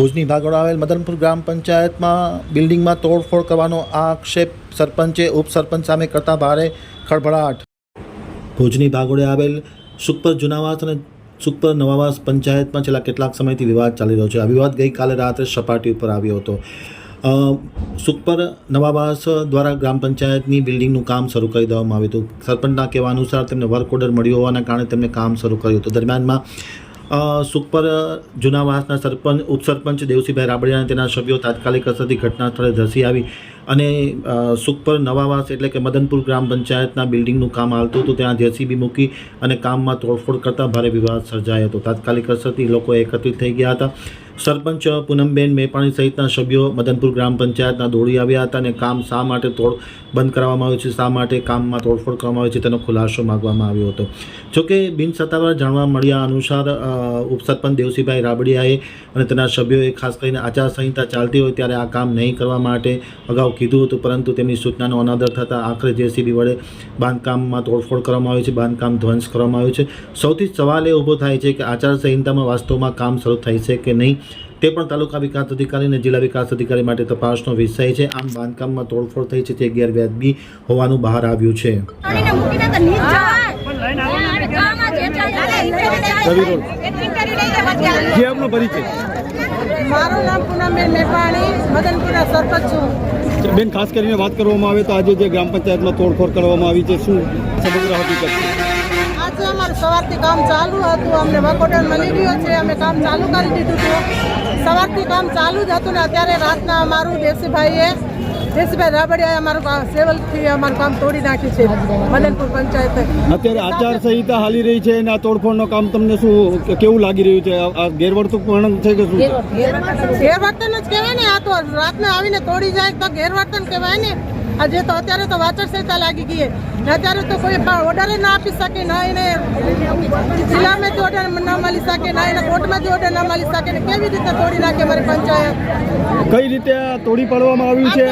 ભુજની ભાગોળ આવેલ મદનપુર ગ્રામ પંચાયતમાં બિલ્ડિંગમાં તોડફોડ કરવાનો આક્ષેપ સરપંચે, ઉપસરપંચ સામે કરતા ભારે ખળભળાટ. ભુજની ભાગોળે આવેલ સુખપર જુનાવાસ અને સુખપર નવાવાસ પંચાયતમાં છેલ્લા કેટલાક સમયથી વિવાદ ચાલી રહ્યો છે. આ વિવાદ ગઈકાલે રાત્રે સપાટી ઉપર આવ્યો હતો. સુખપર નવાવાસ દ્વારા ગ્રામ પંચાયતની બિલ્ડિંગનું કામ શરૂ કરી દેવામાં આવ્યું હતું. સરપંચના કહેવા અનુસાર તેમને વર્ક ઓર્ડર મળ્યો હોવાના કારણે તેમણે કામ શરૂ કર્યું હતું. દરમિયાનમાં સુખપર, જૂનાવાસના સરપંચ, ઉપસરપંચ દેવસીભાઈ રાબડિયા અને તેના સભ્યો તાત્કાલિક અસરથી ઘટના સ્થળે ધસી આવી અને સુખપર નવાવાસ એટલે કે મદનપુર ગ્રામ પંચાયતના બિલ્ડિંગનું કામ હાલતું હતું. ત્યાં જેસીબી મૂકી અને કામમાં તોડફોડ કરતાં ભારે વિવાદ સર્જાયો હતો. તાત્કાલિક અસરથી લોકો એકત્રિત થઈ ગયા હતા. સરપંચ પૂનમબેન મેપાણી સહિતના સભ્યો મદનપુર ગ્રામ પંચાયતના દોડી આવ્યા હતા અને કામ શા માટે તોડ બંધ કરાવવામાં આવ્યું છે? શા માટે કામમાં તોડફોડ કરવામાં આવી છે? તેનો ખુલાસો માગવામાં આવ્યો હતો. જોકે બિન સત્તાવાર જાણવા મળ્યા અનુસાર ઉપસરપંચ દેવસીભાઈ રાબડિયાએ અને તેના સભ્યોએ ખાસ કરીને આચારસંહિતા ચાલતી હોય ત્યારે આ કામ નહીં કરવા માટે અગાઉ કીધું હતું, પરંતુ તેમની સૂચનાનો અનાદર થતાં આખરે જેસીબી વડે બાંધકામમાં તોડફોડ કરવામાં આવી છે, બાંધકામ ધ્વંસ કરવામાં આવ્યું છે. સૌથી સવાલ એ ઊભો થાય છે કે આચારસંહિતામાં વાસ્તવમાં કામ શરૂ થાય છે કે નહીં? તે પણ તાલુકા વિકાસ અધિકારી અને જિલ્લા વિકાસ અધિકારી માટે તપાસનો વિષય છે. આમ બાંધકામમાં તોડફોડ થઈ છે તે ગેરવ્યાજબી હોવાનું બહાર આવ્યું છે. જે. આપનો પરિચય. મારું નામ પૂનમબેન મેપાણી મદનપુરા સરપંચ બેન ખાસ કરીને વાત કરવામાં આવે તો આજે જે ગ્રામ પંચાયતમાં તોડફોડ કરવામાં આવી છે શું સમગ્ર હકીકત છે અમારું સવારથી કામ ચાલુ હતું. અમને વકોટન મળી ગયો છે. અમે કામ ચાલુ કરી દીધું હતું સવારથી કામ ચાલુ જ હતું ને અત્યારે રાતના અમારું દેવસીભાઈએ દેવસીભાઈ રાબડિયાએ અમારું સેવલથી અમારું કામ તોડી નાખ્યું છે. મદનપુર પંચાયતે. અત્યારે આચાર સંહિતા હાલી રહી છે અને આ તોડફોડનું કામ તમને શું કેવું લાગી રહ્યું છે? આ- ગેરવર્તણૂક છે કે શું ગેરવર્તન જ કહેવાય ને. આ તો રાતના આવીને તોડી જાય તો ગેરવર્તન કહેવાય ને. આજે તો અત્યારે તો વાચર સંહિતા લાગી ગઈ અત્યારે તો કોઈ ઓર્ડર ના આપી શકે ના એને જિલ્લામાંથી ઓર્ડર ન મળી શકે ના એને કોર્ટમાંથી ઓર્ડર ન મળી શકે ને કેવી રીતે તોડી નાખે મારી પંચાયત? કઈ રીતે તોડી પાડવામાં આવ્યું છે